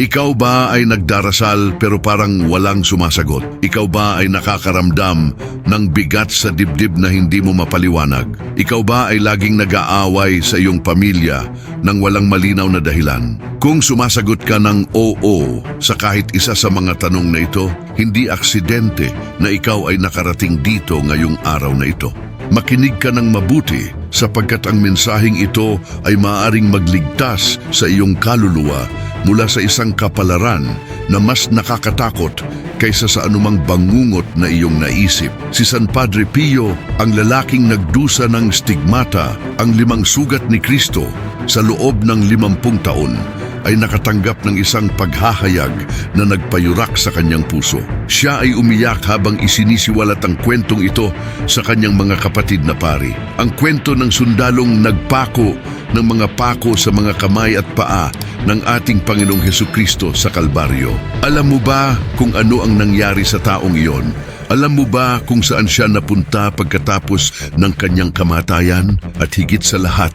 Ikaw ba ay nagdarasal pero parang walang sumasagot? Ikaw ba ay nakakaramdam ng bigat sa dibdib na hindi mo mapaliwanag? Ikaw ba ay laging nag-aaway sa iyong pamilya ng walang malinaw na dahilan? Kung sumasagot ka ng oo sa kahit isa sa mga tanong na ito, hindi aksidente na ikaw ay nakarating dito ngayong araw na ito. Makinig ka ng mabuti sapagkat ang mensaheng ito ay maaaring magligtas sa iyong kaluluwa mula sa isang kapalaran na mas nakakatakot kaysa sa anumang bangungot na iyong naisip. Si San Padre Pio, ang lalaking nagdusa ng stigmata, ang limang sugat ni Kristo sa loob ng limampung taon, ay nakatanggap ng isang paghahayag na nagpayurak sa kanyang puso. Siya ay umiyak habang isinisiwalat ang kwentong ito sa kanyang mga kapatid na pari. Ang kwento ng sundalong nagpako ng mga pako sa mga kamay at paa ng ating Panginoong Heso Kristo sa Kalbaryo. Alam mo ba kung ano ang nangyari sa taong iyon? Alam mo ba kung saan siya napunta pagkatapos ng kanyang kamatayan? At higit sa lahat,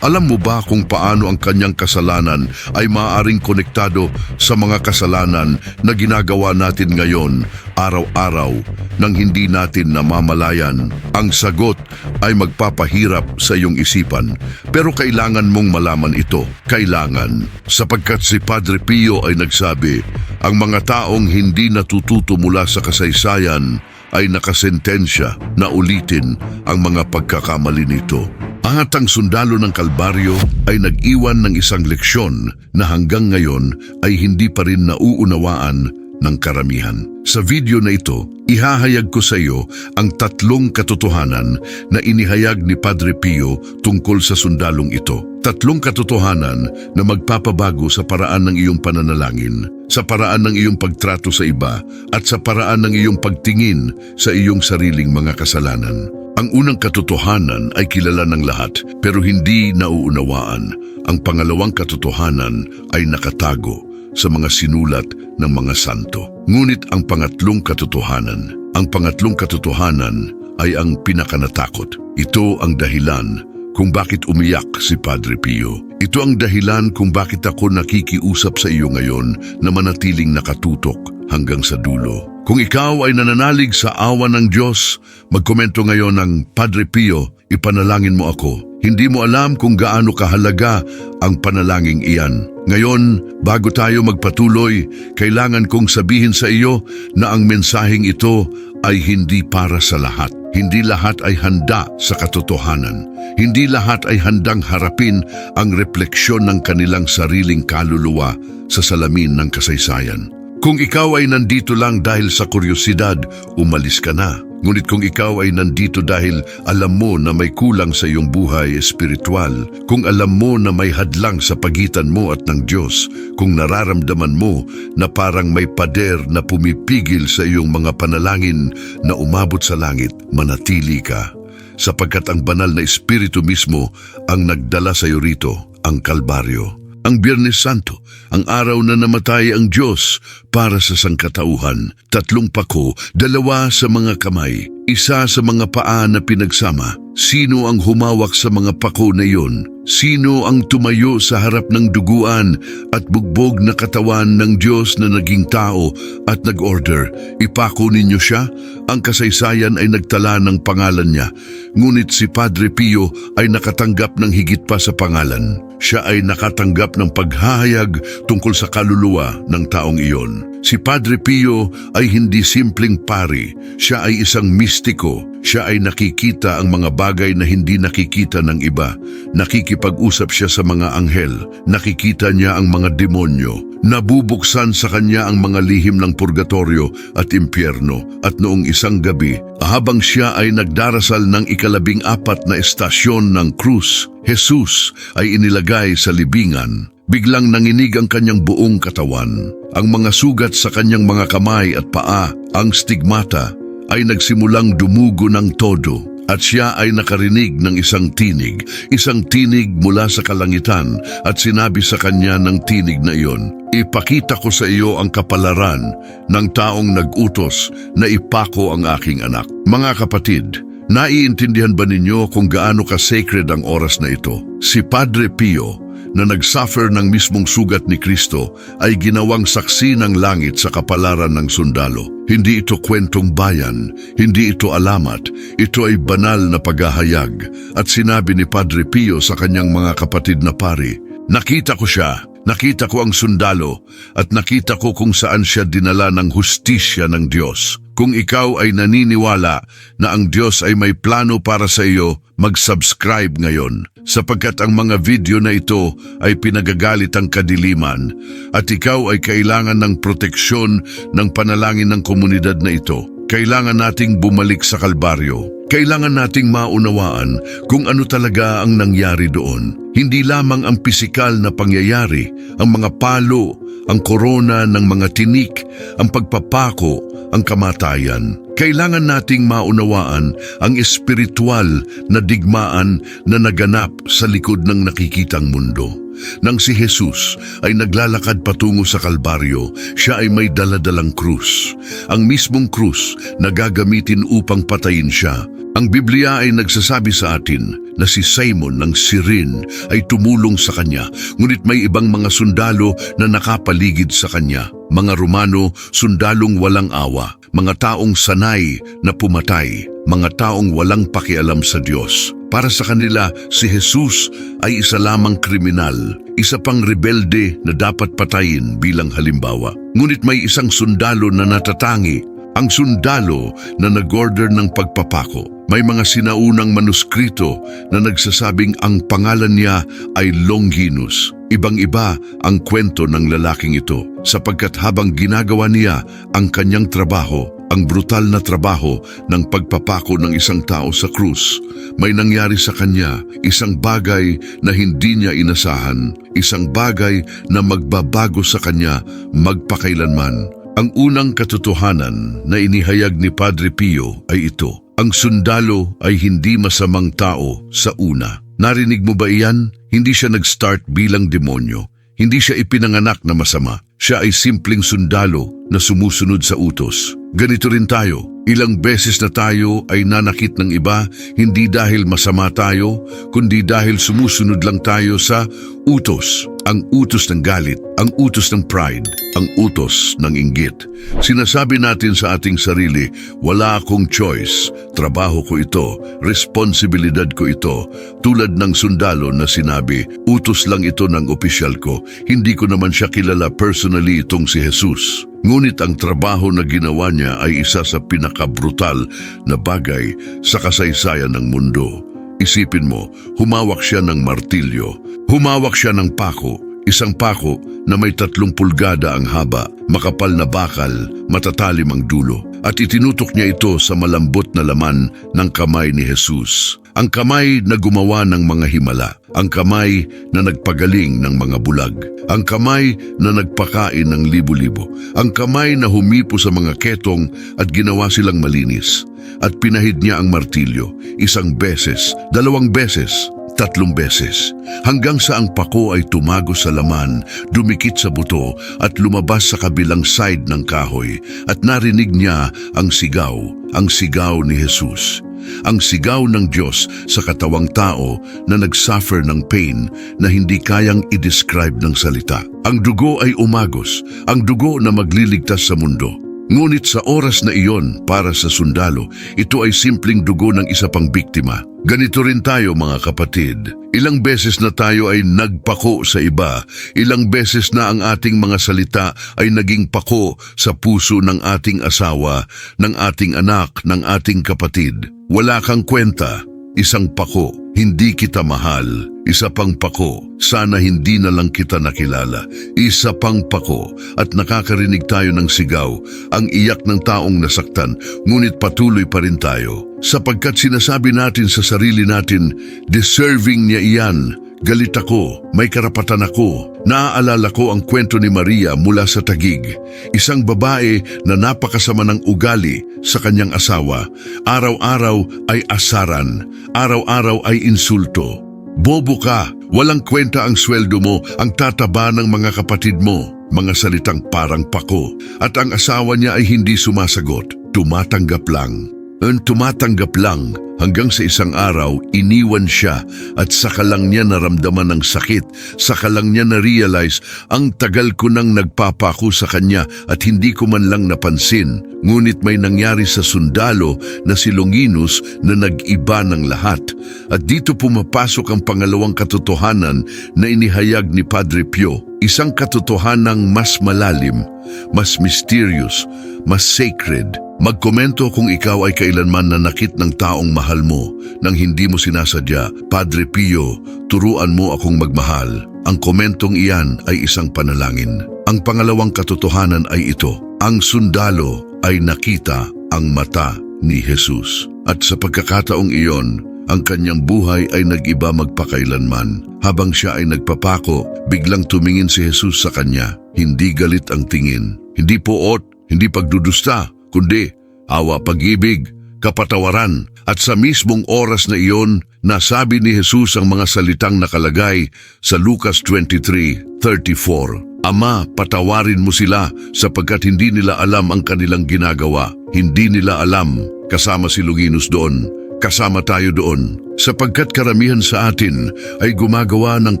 alam mo ba kung paano ang kanyang kasalanan ay maaaring konektado sa mga kasalanan na ginagawa natin ngayon araw-araw nang hindi natin namamalayan? Ang sagot ay magpapahirap sa iyong isipan pero kailangan mong malaman ito. Kailangan sapagkat si Padre Pio ay nagsabi, ang mga taong hindi natututo mula sa kasaysayan ay nakasentensya na ulitin ang mga pagkakamali nito. At ang sundalo ng Kalbaryo ay nag-iwan ng isang leksyon na hanggang ngayon ay hindi pa rin nauunawaan ng karamihan. Sa video na ito, ihahayag ko sa iyo ang tatlong katotohanan na inihayag ni Padre Pio tungkol sa sundalong ito. Tatlong katotohanan na magpapabago sa paraan ng iyong pananalangin, sa paraan ng iyong pagtrato sa iba, at sa paraan ng iyong pagtingin sa iyong sariling mga kasalanan. Ang unang katotohanan ay kilala ng lahat pero hindi nauunawaan. Ang pangalawang katotohanan ay nakatago sa mga sinulat ng mga santo. Ngunit ang pangatlong katotohanan, ang pangatlong katotohanan ay ang pinakanatakot. Ito ang dahilan kung bakit umiyak si Padre Pio. Ito ang dahilan kung bakit ako nakikiusap sa iyo ngayon na manatiling nakatutok hanggang sa dulo. Kung ikaw ay nananalig sa awa ng Diyos, magkomento ngayon ng Padre Pio, ipanalangin mo ako. Hindi mo alam kung gaano kahalaga ang panalangin iyan. Ngayon, bago tayo magpatuloy, kailangan kong sabihin sa iyo na ang mensaheng ito ay hindi para sa lahat. Hindi lahat ay handa sa katotohanan. Hindi lahat ay handang harapin ang refleksyon ng kanilang sariling kaluluwa sa salamin ng kasaysayan. Kung ikaw ay nandito lang dahil sa kuryosidad, umalis ka na. Ngunit kung ikaw ay nandito dahil alam mo na may kulang sa iyong buhay espiritual, kung alam mo na may hadlang sa pagitan mo at ng Diyos, kung nararamdaman mo na parang may pader na pumipigil sa iyong mga panalangin na umabot sa langit, manatili ka. Sapagkat ang banal na espiritu mismo ang nagdala sa iyo rito, ang Kalbaryo. Ang Biyernes Santo, ang araw na namatay ang Diyos para sa sangkatauhan. Tatlong pako, dalawa sa mga kamay, isa sa mga paa na pinagsama. Sino ang humawak sa mga pako na iyon? Sino ang tumayo sa harap ng duguan at bugbog na katawan ng Diyos na naging tao at nag-order? Ipako ninyo siya? Ang kasaysayan ay nagtala ng pangalan niya. Ngunit si Padre Pio ay nakatanggap ng higit pa sa pangalan. Siya ay nakatanggap ng paghahayag tungkol sa kaluluwa ng taong iyon. Si Padre Pio ay hindi simpleng pari, siya ay isang mistiko. Siya ay nakikita ang mga bagay na hindi nakikita ng iba. Nakikipag-usap siya sa mga anghel. Nakikita niya ang mga demonyo. Nabubuksan sa kanya ang mga lihim ng purgatorio at impyerno. At noong isang gabi, habang siya ay nagdarasal ng ikalabing apat na estasyon ng krus, Jesus ay inilagay sa libingan. Biglang nanginig ang kanyang buong katawan. Ang mga sugat sa kanyang mga kamay at paa, ang stigmata, ay nagsimulang dumugo ng todo. At siya ay nakarinig ng isang tinig, isang tinig mula sa kalangitan at sinabi sa kanya ng tinig na iyon, Ipakita ko sa iyo ang kapalaran ng taong nag-utos na ipako ang aking anak. Mga kapatid, naiintindihan ba ninyo kung gaano ka-sacred ang oras na ito? Si Padre Pio na nagsuffer ng mismong sugat ni Kristo ay ginawang saksi ng langit sa kapalaran ng sundalo. Hindi ito kwentong bayan, hindi ito alamat, ito ay banal na paghahayag. At sinabi ni Padre Pio sa kanyang mga kapatid na pari, Nakita ko siya, nakita ko ang sundalo, at nakita ko kung saan siya dinala ng hustisya ng Diyos. Kung ikaw ay naniniwala na ang Diyos ay may plano para sa iyo, mag-subscribe ngayon sapagkat ang mga video na ito ay pinagagalit ang kadiliman at ikaw ay kailangan ng proteksyon ng panalangin ng komunidad na ito. Kailangan nating bumalik sa Kalbaryo. Kailangan nating maunawaan kung ano talaga ang nangyari doon. Hindi lamang ang pisikal na pangyayari, ang mga palo, ang korona ng mga tinik, ang pagpapako, ang kamatayan. Kailangan nating maunawaan ang espiritual na digmaan na naganap sa likod ng nakikitang mundo. Nang si Jesus ay naglalakad patungo sa Kalbaryo, siya ay may daladalang krus. Ang mismong krus na gagamitin upang patayin siya. Ang Biblia ay nagsasabi sa atin na si Simon ng Sirin ay tumulong sa kanya, ngunit may ibang mga sundalo na nakapaligid sa kanya. Mga Romano, sundalong walang awa, mga taong sanay na pumatay, mga taong walang pakialam sa Diyos. Para sa kanila, si Jesus ay isa lamang kriminal, isa pang rebelde na dapat patayin bilang halimbawa. Ngunit may isang sundalo na natatangi, ang sundalo na nag-order ng pagpapako. May mga sinaunang manuskrito na nagsasabing ang pangalan niya ay Longinus. Ibang-iba ang kwento ng lalaking ito sapagkat habang ginagawa niya ang kanyang trabaho, ang brutal na trabaho ng pagpapako ng isang tao sa krus, may nangyari sa kanya isang bagay na hindi niya inasahan, isang bagay na magbabago sa kanya magpakailanman. Ang unang katotohanan na inihayag ni Padre Pio ay ito. Ang sundalo ay hindi masamang tao sa una. Narinig mo ba iyan? Hindi siya nag-start bilang demonyo. Hindi siya ipinanganak na masama. Siya ay simpleng sundalo na sumusunod sa utos. Ganito rin tayo. Ilang beses na tayo ay nanakit ng iba, hindi dahil masama tayo, kundi dahil sumusunod lang tayo sa utos. Ang utos ng galit, ang utos ng pride, ang utos ng inggit. Sinasabi natin sa ating sarili, wala akong choice, trabaho ko ito, responsibilidad ko ito. Tulad ng sundalo na sinabi, utos lang ito ng opisyal ko, hindi ko naman siya kilala personally itong si Jesus. Ngunit ang trabaho na ginawa niya ay isa sa pinakabrutal na bagay sa kasaysayan ng mundo. Isipin mo, humawak siya ng martilyo, humawak siya ng pako, isang pako na may tatlong pulgada ang haba, makapal na bakal, matatalim ang dulo, at itinutok niya ito sa malambot na laman ng kamay ni Jesus. Ang kamay na gumawa ng mga himala, ang kamay na nagpagaling ng mga bulag, ang kamay na nagpakain ng libo-libo, ang kamay na humipo sa mga ketong at ginawa silang malinis. At pinahid niya ang martilyo, isang beses, dalawang beses, tatlong beses, hanggang sa ang pako ay tumago sa laman, dumikit sa buto at lumabas sa kabilang side ng kahoy at narinig niya ang sigaw, ang sigaw ni Jesus. Ang sigaw ng Diyos sa katawang tao na nagsuffer ng pain na hindi kayang i-describe ng salita. Ang dugo ay umagos, ang dugo na magliligtas sa mundo. Ngunit sa oras na iyon para sa sundalo, ito ay simpleng dugo ng isa pang biktima. Ganito rin tayo mga kapatid. Ilang beses na tayo ay nagpako sa iba, ilang beses na ang ating mga salita ay naging pako sa puso ng ating asawa, ng ating anak, ng ating kapatid. Wala kang kwenta, isang pako, hindi kita mahal. Isa pang pako, sana hindi na lang kita nakilala. Isa pang pako, at nakakarinig tayo ng sigaw, ang iyak ng taong nasaktan, ngunit patuloy pa rin tayo. Sapagkat sinasabi natin sa sarili natin, deserving niya iyan, Galit ako, may karapatan ako. Naaalala ko ang kwento ni Maria mula sa Tagig, isang babae na napakasama ng ugali sa kanyang asawa. Araw-araw ay asaran, araw-araw ay insulto. Bobo ka, walang kwenta ang sweldo mo, ang tataba ng mga kapatid mo. Mga salitang parang pako. At ang asawa niya ay hindi sumasagot, tumatanggap lang. Ang tumatanggap lang hanggang sa isang araw, iniwan siya at saka lang niya naramdaman ng sakit. Saka lang niya na-realize ang tagal ko nang nagpapako sa kanya at hindi ko man lang napansin. Ngunit may nangyari sa sundalo na si Longinus na nag-iba ng lahat. At dito pumapasok ang pangalawang katotohanan na inihayag ni Padre Pio. Isang katotohanang mas malalim, mas mysterious, mas sacred. Magkomento kung ikaw ay kailanman nanakit ng taong mahal mo nang hindi mo sinasadya. Padre Pio, turuan mo akong magmahal. Ang komentong iyan ay isang panalangin. Ang pangalawang katotohanan ay ito. Ang sundalo ay nakita ang mata ni Jesus. At sa pagkakataong iyon, ang kanyang buhay ay nag-iba magpakailanman. Habang siya ay nagpapako, biglang tumingin si Jesus sa kanya. Hindi galit ang tingin. Hindi poot, hindi pagdudusta, kundi awa pag-ibig, kapatawaran. At sa mismong oras na iyon, nasabi ni Jesus ang mga salitang nakalagay sa Lucas 23:34. Ama, patawarin mo sila sapagkat hindi nila alam ang kanilang ginagawa. Hindi nila alam, kasama si Longinus doon, kasama tayo doon. Sapagkat karamihan sa atin ay gumagawa ng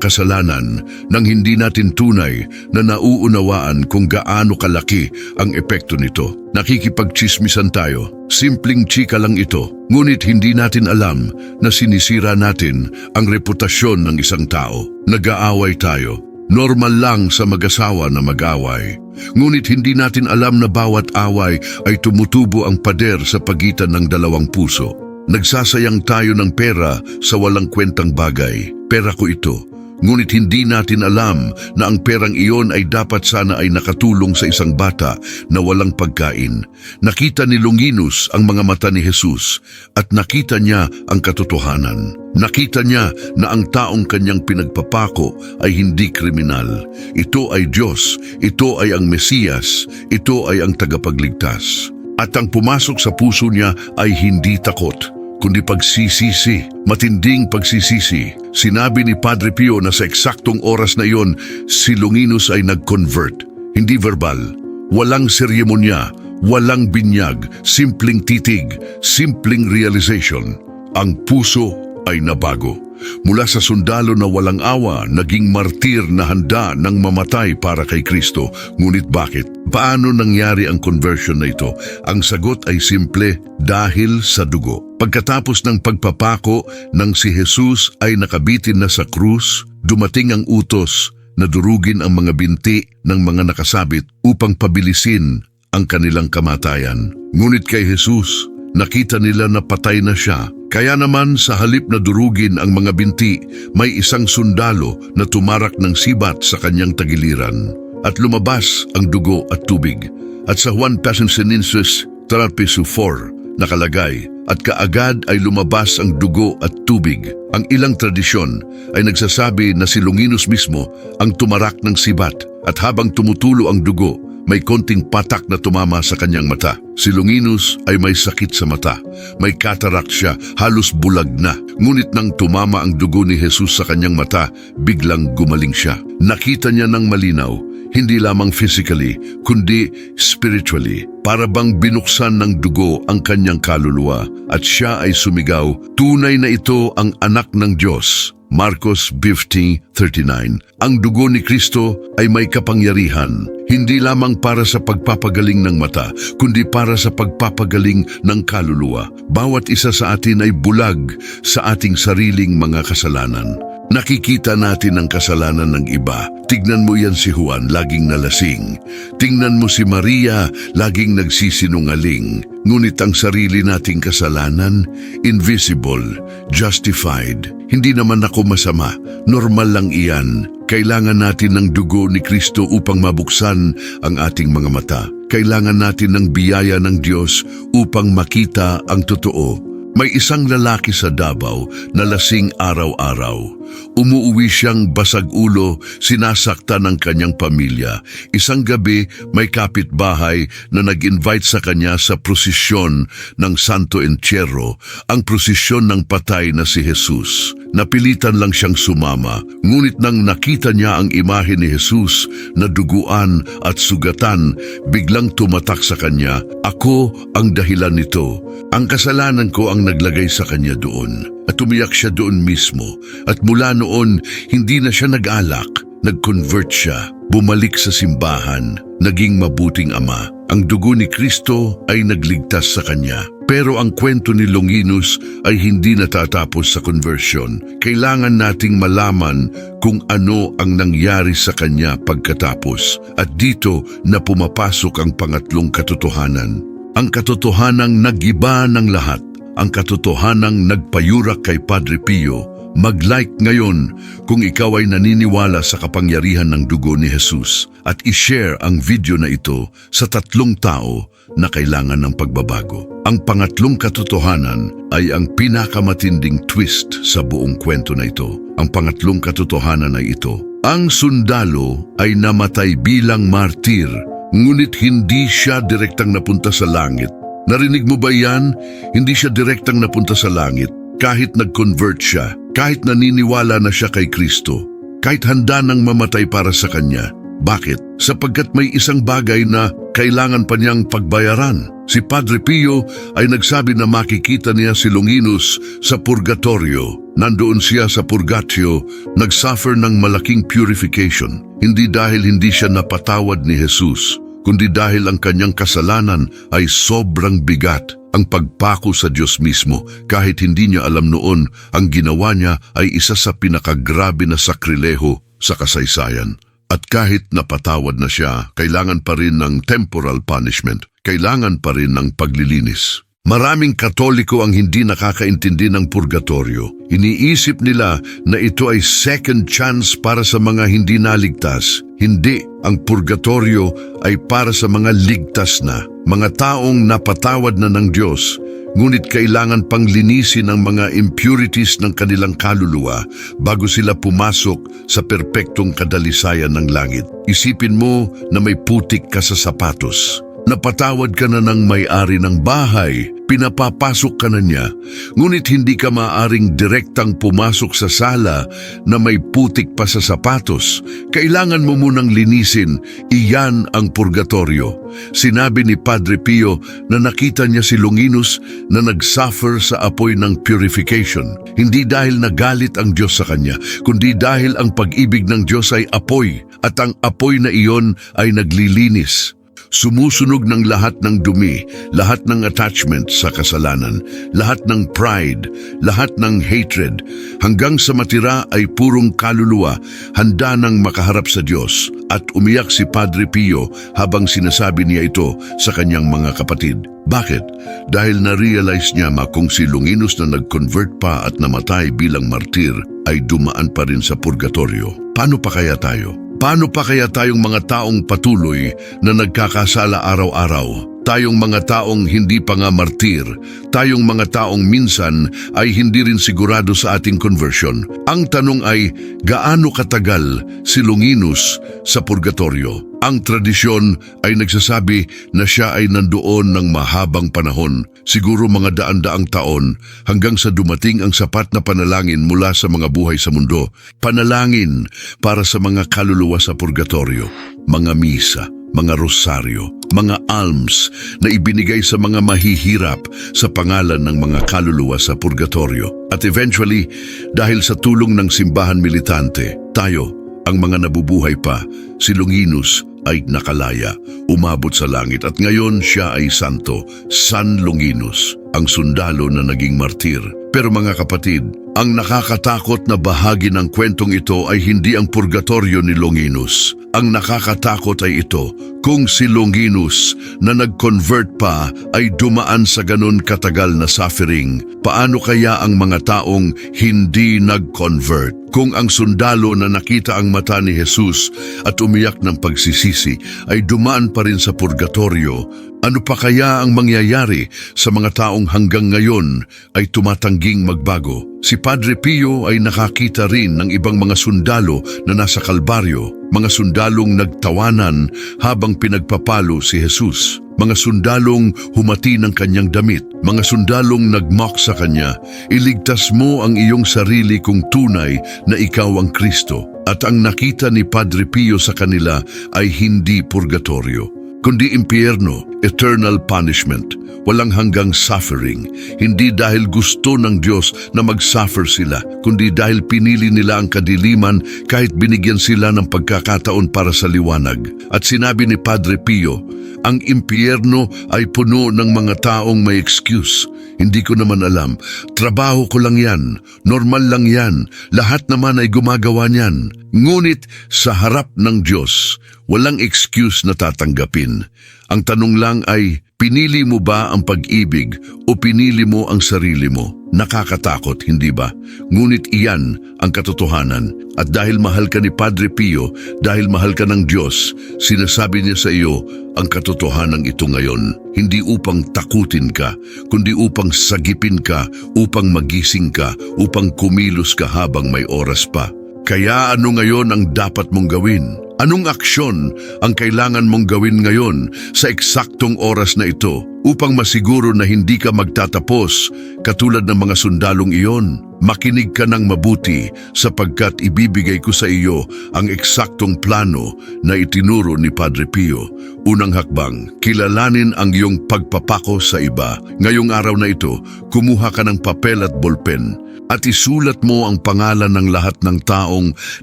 kasalanan nang hindi natin tunay na nauunawaan kung gaano kalaki ang epekto nito. Nakikipagchismisan tayo. Simpleng chika lang ito. Ngunit hindi natin alam na sinisira natin ang reputasyon ng isang tao. Nag-aaway tayo. Normal lang sa mag-asawa na mag-away. Ngunit hindi natin alam na bawat away ay tumutubo ang pader sa pagitan ng dalawang puso. Nagsasayang tayo ng pera sa walang kwentang bagay. Pera ko ito. Ngunit hindi natin alam na ang perang iyon ay dapat sana ay nakatulong sa isang bata na walang pagkain. Nakita ni Longinus ang mga mata ni Jesus at nakita niya ang katotohanan. Nakita niya na ang taong kanyang pinagpapako ay hindi kriminal. Ito ay Diyos, ito ay ang Mesiyas, ito ay ang tagapagligtas. At ang pumasok sa puso niya ay hindi takot kundi pagsisisi, matinding pagsisisi. Sinabi ni Padre Pio na sa eksaktong oras na iyon, si Longinus ay nag-convert. Hindi verbal, walang seremonya, walang binyag, simpleng titig, simpleng realization. Ang puso ay nabago. Mula sa sundalo na walang awa, naging martir na handa ng mamatay para kay Kristo. Ngunit bakit? Paano nangyari ang conversion na ito? Ang sagot ay simple, dahil sa dugo. Pagkatapos ng pagpapako ng si Jesus ay nakabitin na sa krus, dumating ang utos na durugin ang mga binti ng mga nakasabit upang pabilisin ang kanilang kamatayan. Ngunit kay Jesus, nakita nila na patay na siya. Kaya naman sa halip na durugin ang mga binti, may isang sundalo na tumarak ng sibat sa kanyang tagiliran. At lumabas ang dugo at tubig. At sa Juan Passionsinensis 4 nakalagay, at kaagad ay lumabas ang dugo at tubig. Ang ilang tradisyon ay nagsasabi na si Longinus mismo ang tumarak ng sibat at habang tumutulo ang dugo, may konting patak na tumama sa kanyang mata. Si Longinus ay may sakit sa mata. May katarak siya, halos bulag na. Ngunit nang tumama ang dugo ni Jesus sa kanyang mata, biglang gumaling siya. Nakita niya ng malinaw, hindi lamang physically, kundi spiritually. Para bang binuksan ng dugo ang kanyang kaluluwa at siya ay sumigaw, tunay na ito ang anak ng Diyos. Marcos 15.39 Ang dugo ni Kristo ay may kapangyarihan, hindi lamang para sa pagpapagaling ng mata, kundi para sa pagpapagaling ng kaluluwa. Bawat isa sa atin ay bulag sa ating sariling mga kasalanan. Nakikita natin ang kasalanan ng iba. Tignan mo yan si Juan, laging nalasing. Tingnan mo si Maria, laging nagsisinungaling. Ngunit ang sarili nating kasalanan, invisible, justified. Hindi naman ako masama, normal lang iyan. Kailangan natin ng dugo ni Kristo upang mabuksan ang ating mga mata. Kailangan natin ng biyaya ng Diyos upang makita ang totoo. May isang lalaki sa Davao na lasing araw-araw. Umuuwi siyang basag ulo, sinasakta ng kanyang pamilya. Isang gabi, may kapitbahay na nag-invite sa kanya sa prosesyon ng Santo Entierro, ang prosesyon ng patay na si Jesus. Napilitan lang siyang sumama, ngunit nang nakita niya ang imahe ni Jesus na duguan at sugatan, biglang tumatak sa kanya, Ako ang dahilan nito. Ang kasalanan ko ang naglagay sa kanya doon. At umiyak siya doon mismo. At mula noon, hindi na siya nag-alak. Nag-convert siya. Bumalik sa simbahan. Naging mabuting ama. Ang dugo ni Kristo ay nagligtas sa kanya. Pero ang kwento ni Longinus ay hindi natatapos sa conversion. Kailangan nating malaman kung ano ang nangyari sa kanya pagkatapos. At dito na pumapasok ang pangatlong katotohanan. Ang katotohanang nagiba ng lahat ang katotohanang nagpayurak kay Padre Pio, mag-like ngayon kung ikaw ay naniniwala sa kapangyarihan ng dugo ni Jesus at i-share ang video na ito sa tatlong tao na kailangan ng pagbabago. Ang pangatlong katotohanan ay ang pinakamatinding twist sa buong kwento na ito. Ang pangatlong katotohanan ay ito. Ang sundalo ay namatay bilang martir, ngunit hindi siya direktang napunta sa langit Narinig mo ba yan? Hindi siya direktang napunta sa langit. Kahit nag-convert siya, kahit naniniwala na siya kay Kristo, kahit handa nang mamatay para sa Kanya. Bakit? Sapagkat may isang bagay na kailangan pa niyang pagbayaran. Si Padre Pio ay nagsabi na makikita niya si Longinus sa purgatorio. Nandoon siya sa purgatio, nagsuffer ng malaking purification. Hindi dahil hindi siya napatawad ni Jesus, kundi dahil ang kanyang kasalanan ay sobrang bigat. Ang pagpako sa Diyos mismo, kahit hindi niya alam noon, ang ginawa niya ay isa sa pinakagrabe na sakrileho sa kasaysayan. At kahit napatawad na siya, kailangan pa rin ng temporal punishment. Kailangan pa rin ng paglilinis. Maraming katoliko ang hindi nakakaintindi ng purgatorio. Iniisip nila na ito ay second chance para sa mga hindi naligtas. Hindi, ang purgatorio ay para sa mga ligtas na, mga taong napatawad na ng Diyos, ngunit kailangan pang linisin ang mga impurities ng kanilang kaluluwa bago sila pumasok sa perpektong kadalisayan ng langit. Isipin mo na may putik ka sa sapatos. Napatawad ka na ng may-ari ng bahay, pinapapasok ka na niya, ngunit hindi ka maaring direktang pumasok sa sala na may putik pa sa sapatos. Kailangan mo munang linisin, iyan ang purgatorio. Sinabi ni Padre Pio na nakita niya si Longinus na nagsuffer sa apoy ng purification. Hindi dahil nagalit ang Diyos sa kanya, kundi dahil ang pag-ibig ng Diyos ay apoy at ang apoy na iyon ay naglilinis. Sumusunog ng lahat ng dumi, lahat ng attachment sa kasalanan, lahat ng pride, lahat ng hatred, hanggang sa matira ay purong kaluluwa, handa nang makaharap sa Diyos. At umiyak si Padre Pio habang sinasabi niya ito sa kanyang mga kapatid. Bakit? Dahil na-realize niya ma kung si Longinus na nag-convert pa at namatay bilang martir ay dumaan pa rin sa purgatorio. Paano pa kaya tayo? Paano pa kaya tayong mga taong patuloy na nagkakasala araw-araw? Tayong mga taong hindi pa nga martir, tayong mga taong minsan ay hindi rin sigurado sa ating conversion. Ang tanong ay, gaano katagal si Longinus sa purgatorio? Ang tradisyon ay nagsasabi na siya ay nandoon ng mahabang panahon, siguro mga daan-daang taon, hanggang sa dumating ang sapat na panalangin mula sa mga buhay sa mundo. Panalangin para sa mga kaluluwa sa purgatorio, mga misa, mga rosaryo, mga alms na ibinigay sa mga mahihirap sa pangalan ng mga kaluluwa sa purgatorio. At eventually, dahil sa tulong ng simbahan militante, tayo, ang mga nabubuhay pa, si Longinus ay nakalaya, umabot sa langit at ngayon siya ay santo, San Longinus, ang sundalo na naging martir. Pero mga kapatid, ang nakakatakot na bahagi ng kwentong ito ay hindi ang purgatorio ni Longinus. Ang nakakatakot ay ito, kung si Longinus na nag-convert pa ay dumaan sa ganun katagal na suffering, paano kaya ang mga taong hindi nag-convert? Kung ang sundalo na nakita ang mata ni Jesus at umiyak ng pagsisisi ay dumaan pa rin sa purgatorio, ano pa kaya ang mangyayari sa mga taong hanggang ngayon ay tumatangging magbago? Si Padre Pio ay nakakita rin ng ibang mga sundalo na nasa kalbaryo, mga sundalong nagtawanan habang pinagpapalo si Jesus. Mga sundalong humati ng kanyang damit, mga sundalong nagmock sa kanya, iligtas mo ang iyong sarili kung tunay na ikaw ang Kristo. At ang nakita ni Padre Pio sa kanila ay hindi purgatorio, kundi impyerno, eternal punishment, walang hanggang suffering. Hindi dahil gusto ng Diyos na mag-suffer sila, kundi dahil pinili nila ang kadiliman kahit binigyan sila ng pagkakataon para sa liwanag. At sinabi ni Padre Pio, ang impyerno ay puno ng mga taong may excuse. Hindi ko naman alam. Trabaho ko lang yan. Normal lang yan. Lahat naman ay gumagawa niyan. Ngunit sa harap ng Diyos, walang excuse na tatanggapin. Ang tanong lang ay, pinili mo ba ang pag-ibig o pinili mo ang sarili mo? Nakakatakot, hindi ba? Ngunit iyan ang katotohanan. At dahil mahal ka ni Padre Pio, dahil mahal ka ng Diyos, sinasabi niya sa iyo ang katotohanan ito ngayon. Hindi upang takutin ka, kundi upang sagipin ka, upang magising ka, upang kumilos ka habang may oras pa. Kaya ano ngayon ang dapat mong gawin? Anong aksyon ang kailangan mong gawin ngayon sa eksaktong oras na ito upang masiguro na hindi ka magtatapos katulad ng mga sundalong iyon? Makinig ka ng mabuti sapagkat ibibigay ko sa iyo ang eksaktong plano na itinuro ni Padre Pio. Unang hakbang, kilalanin ang iyong pagpapako sa iba. Ngayong araw na ito, kumuha ka ng papel at bolpen at isulat mo ang pangalan ng lahat ng taong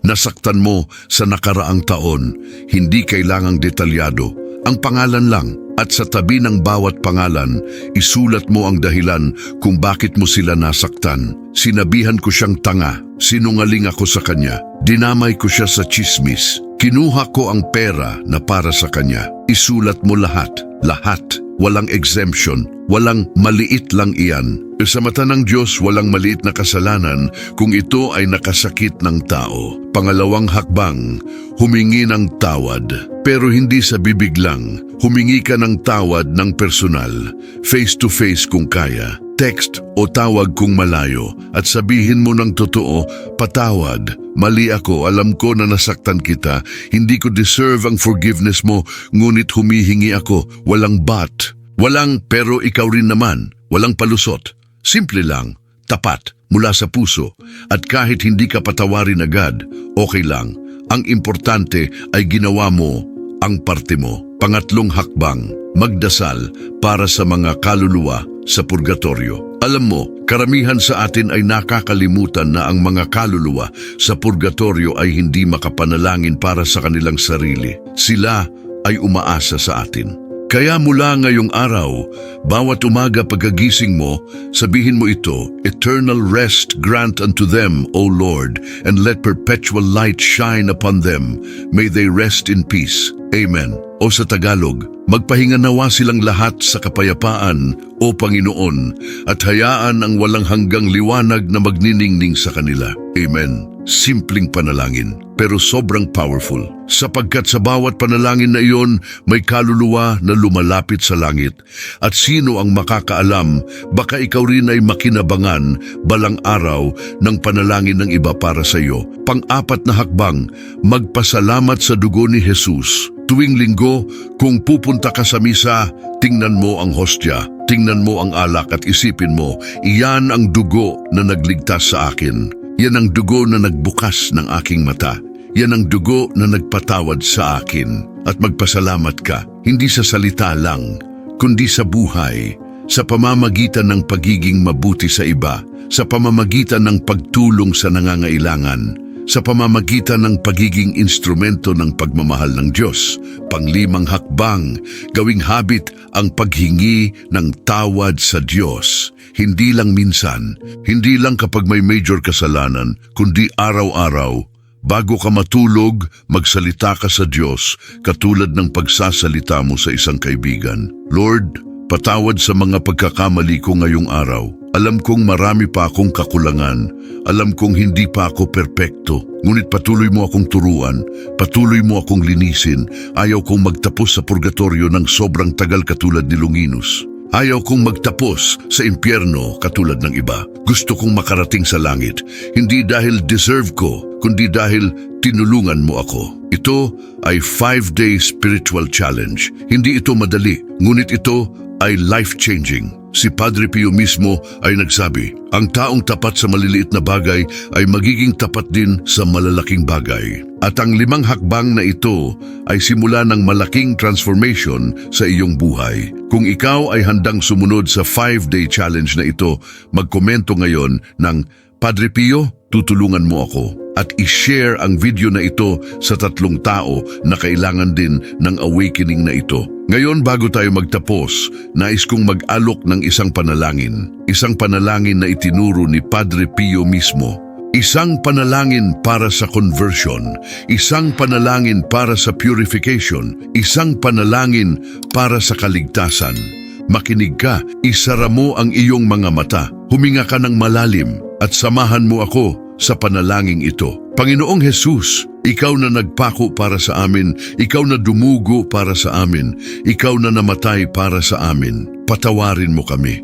nasaktan mo sa nakaraang taon. Hindi kailangang detalyado. Ang pangalan lang at sa tabi ng bawat pangalan, isulat mo ang dahilan kung bakit mo sila nasaktan. Sinabihan ko siyang tanga, sinungaling ako sa kanya, dinamay ko siya sa chismis, kinuha ko ang pera na para sa kanya. Isulat mo lahat, lahat. Walang exemption, walang maliit lang iyan. Sa mata ng Diyos, walang maliit na kasalanan kung ito ay nakasakit ng tao. Pangalawang hakbang, humingi ng tawad. Pero hindi sa bibig lang, humingi ka ng tawad ng personal, face to face kung kaya. Text o tawag kung malayo at sabihin mo ng totoo, patawad, mali ako, alam ko na nasaktan kita, hindi ko deserve ang forgiveness mo, ngunit humihingi ako, walang but, walang pero ikaw rin naman, walang palusot. Simple lang, tapat, mula sa puso, at kahit hindi ka patawarin agad, okay lang. Ang importante ay ginawa mo ang parte mo. Pangatlong hakbang, magdasal para sa mga kaluluwa sa purgatorio. Alam mo, karamihan sa atin ay nakakalimutan na ang mga kaluluwa sa purgatorio ay hindi makapanalangin para sa kanilang sarili. Sila ay umaasa sa atin. Kaya mula ngayong araw, bawat umaga pagkagising mo, sabihin mo ito, Eternal rest grant unto them, O Lord, and let perpetual light shine upon them. May they rest in peace. Amen. O sa Tagalog, magpahinga nawa silang lahat sa kapayapaan, O Panginoon, at hayaan ang walang hanggang liwanag na magniningning sa kanila. Amen. Simpleng panalangin, pero sobrang powerful. Sapagkat sa bawat panalangin na iyon, may kaluluwa na lumalapit sa langit. At sino ang makakaalam, baka ikaw rin ay makinabangan balang araw ng panalangin ng iba para sa iyo. Pang-apat na hakbang, magpasalamat sa dugo ni Jesus. Tuwing linggo, kung pupunta ka sa misa, tingnan mo ang hostya, tingnan mo ang alak at isipin mo, iyan ang dugo na nagligtas sa akin. Yan ang dugo na nagbukas ng aking mata. Yan ang dugo na nagpatawad sa akin. At magpasalamat ka, hindi sa salita lang, kundi sa buhay, sa pamamagitan ng pagiging mabuti sa iba, sa pamamagitan ng pagtulong sa nangangailangan, sa pamamagitan ng pagiging instrumento ng pagmamahal ng Diyos. Panglimang hakbang, gawing habit ang paghingi ng tawad sa Diyos. Hindi lang minsan, hindi lang kapag may major kasalanan, kundi araw-araw. Bago ka matulog, magsalita ka sa Diyos katulad ng pagsasalita mo sa isang kaibigan. Lord, patawad sa mga pagkakamali ko ngayong araw. Alam kong marami pa akong kakulangan. Alam kong hindi pa ako perpekto. Ngunit patuloy mo akong turuan. Patuloy mo akong linisin. Ayaw kong magtapos sa purgatorio ng sobrang tagal katulad ni Longinus. Ayaw kong magtapos sa impyerno katulad ng iba. Gusto kong makarating sa langit. Hindi dahil deserve ko, kundi dahil tinulungan mo ako. Ito ay five-day spiritual challenge. Hindi ito madali, ngunit ito ay life-changing. Si Padre Pio mismo ay nagsabi, ang taong tapat sa maliliit na bagay ay magiging tapat din sa malalaking bagay. At ang limang hakbang na ito ay simula ng malaking transformation sa iyong buhay. Kung ikaw ay handang sumunod sa 5-day challenge na ito, magkomento ngayon ng Padre Pio, tutulungan mo ako at i-share ang video na ito sa tatlong tao na kailangan din ng awakening na ito. Ngayon bago tayo magtapos, nais kong mag-alok ng isang panalangin. Isang panalangin na itinuro ni Padre Pio mismo. Isang panalangin para sa conversion, isang panalangin para sa purification, isang panalangin para sa kaligtasan. Makinig ka, isara mo ang iyong mga mata, huminga ka ng malalim at samahan mo ako sa panalangin ito. Panginoong Jesus, ikaw na nagpako para sa amin, ikaw na dumugo para sa amin, ikaw na namatay para sa amin. Patawarin mo kami.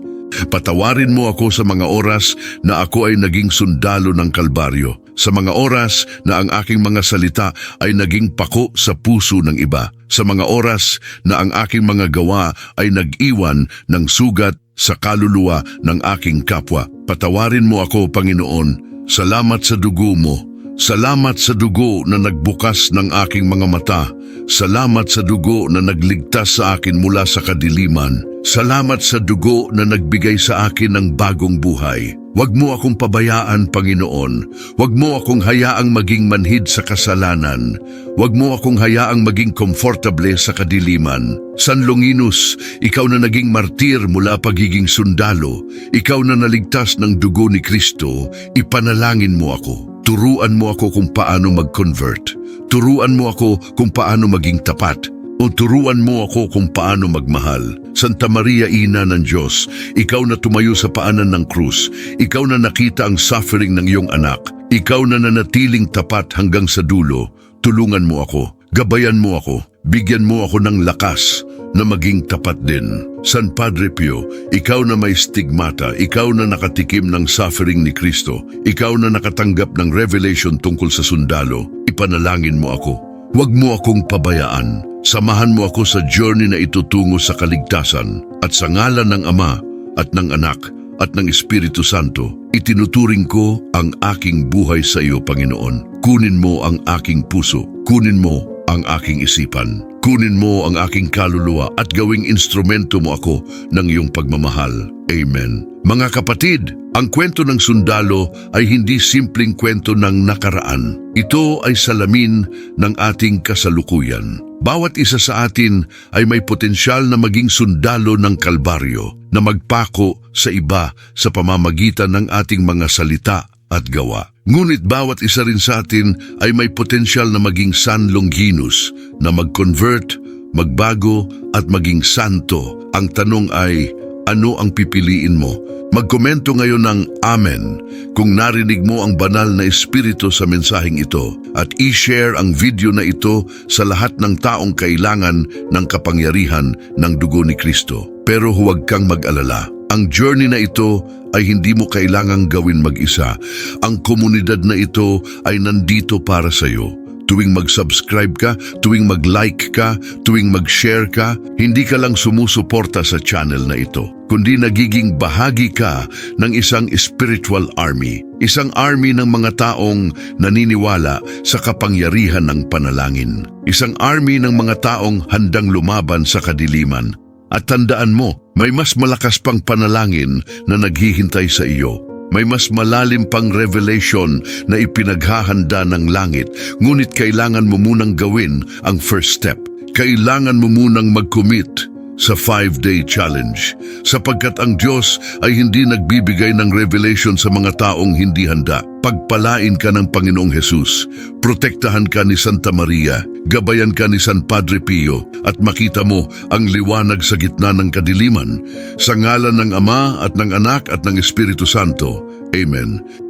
Patawarin mo ako sa mga oras na ako ay naging sundalo ng Kalbaryo, sa mga oras na ang aking mga salita ay naging pako sa puso ng iba, sa mga oras na ang aking mga gawa ay nag-iwan ng sugat sa kaluluwa ng aking kapwa. Patawarin mo ako, Panginoon. Salamat sa dugo mo. Salamat sa dugo na nagbukas ng aking mga mata. Salamat sa dugo na nagligtas sa akin mula sa kadiliman. Salamat sa dugo na nagbigay sa akin ng bagong buhay. Huwag mo akong pabayaan, Panginoon. Huwag mo akong hayaang maging manhid sa kasalanan. Huwag mo akong hayaang maging komfortable sa kadiliman. San Longinus, ikaw na naging martir mula pagiging sundalo. Ikaw na naligtas ng dugo ni Kristo. Ipanalangin mo ako. Turuan mo ako kung paano mag-convert. Turuan mo ako kung paano maging tapat. O turuan mo ako kung paano magmahal. Santa Maria, Ina ng Diyos, ikaw na tumayo sa paanan ng krus, ikaw na nakita ang suffering ng iyong anak, ikaw na nanatiling tapat hanggang sa dulo, tulungan mo ako, gabayan mo ako, bigyan mo ako ng lakas na maging tapat din. San Padre Pio, ikaw na may stigmata, ikaw na nakatikim ng suffering ni Kristo, ikaw na nakatanggap ng revelation tungkol sa sundalo, ipanalangin mo ako. Huwag mo akong pabayaan. Samahan mo ako sa journey na itutungo sa kaligtasan at sa ngalan ng Ama at ng Anak at ng Espiritu Santo, itinuturing ko ang aking buhay sa iyo, Panginoon. Kunin mo ang aking puso, kunin mo ang aking isipan. Kunin mo ang aking kaluluwa at gawing instrumento mo ako ng iyong pagmamahal. Amen. Mga kapatid, ang kwento ng sundalo ay hindi simpleng kwento ng nakaraan. Ito ay salamin ng ating kasalukuyan. Bawat isa sa atin ay may potensyal na maging sundalo ng kalbaryo, na magpako sa iba sa pamamagitan ng ating mga salita at gawa. Ngunit bawat isa rin sa atin ay may potensyal na maging San Longinus, na mag-convert, magbago at maging santo. Ang tanong ay, ano ang pipiliin mo? Magkomento ngayon ng Amen kung narinig mo ang banal na espiritu sa mensaheng ito at i-share ang video na ito sa lahat ng taong kailangan ng kapangyarihan ng dugo ni Kristo. Pero huwag kang mag-alala. Ang journey na ito ay hindi mo kailangang gawin mag-isa. Ang komunidad na ito ay nandito para sa iyo. Tuwing mag-subscribe ka, tuwing mag-like ka, tuwing mag-share ka, hindi ka lang sumusuporta sa channel na ito, kundi nagiging bahagi ka ng isang spiritual army. Isang army ng mga taong naniniwala sa kapangyarihan ng panalangin. Isang army ng mga taong handang lumaban sa kadiliman. At tandaan mo, may mas malakas pang panalangin na naghihintay sa iyo. May mas malalim pang revelation na ipinaghahanda ng langit, ngunit kailangan mo munang gawin ang first step. Kailangan mo munang mag-commit sa five-day challenge sapagkat ang Diyos ay hindi nagbibigay ng revelation sa mga taong hindi handa. Pagpalain ka ng Panginoong Hesus, protektahan ka ni Santa Maria, gabayan ka ni San Padre Pio at makita mo ang liwanag sa gitna ng kadiliman sa ngalan ng Ama at ng Anak at ng Espiritu Santo. Amen.